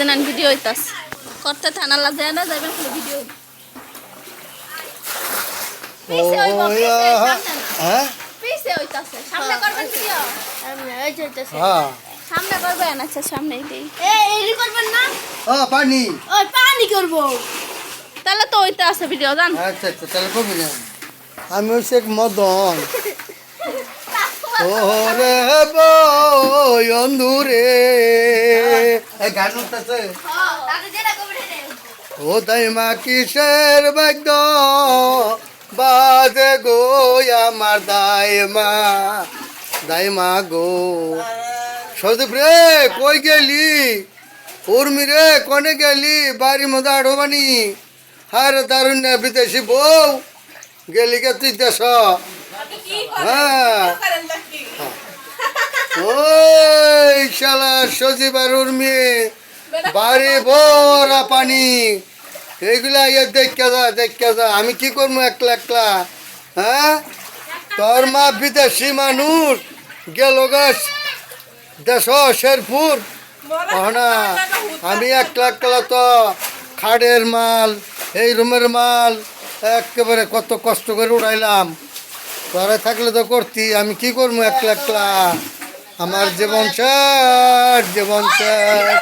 দেন video হইতাস করতে থানা লাগে না যাবেন খালি ভিডিও সামনে না। হ্যাঁ? করবেন হ্যাঁ। সামনে করবেন? আচ্ছা সামনে দেই। করবেন না? ও পানি। ওই পানি করব। তাহলে তো হইতে আছে ভিডিও জান? আচ্ছা আচ্ছা তাহলে কবি না। আমি হচ্ছে এক মদন। ওরে বন্ধুরে এই গান উঠতেছে। ও দাইমা কিসের বাদ্য? বাজে গো আমার দাইমা। দাইমা গো। সদীপ রে কই গেলি? উর্মি রে কনে গেলি? বাড়ি মজা আড়বানি। হার দারুণ বিদেশি বউ। গেলি কে তুই দেশ। হ্যাঁ। আর উর্মি বাড়ি ভরা পানি। এইগুলা ইয়ে দেখা যা দেখা যা। আমি কি করব একলা একলা? হ্যাঁ? তোর মা বিদেশি মানুষ। গেল গাছ দেশ, শেরপুর। না আমি একলা একলা তো খাড়ের মাল, এই রুমের মাল একেবারে কত কষ্ট করে উড়াইলাম। ঘরে থাকলে তো করতি, আমি কি করব একলা একলা? আমার জীবন চার জীবন শেষ।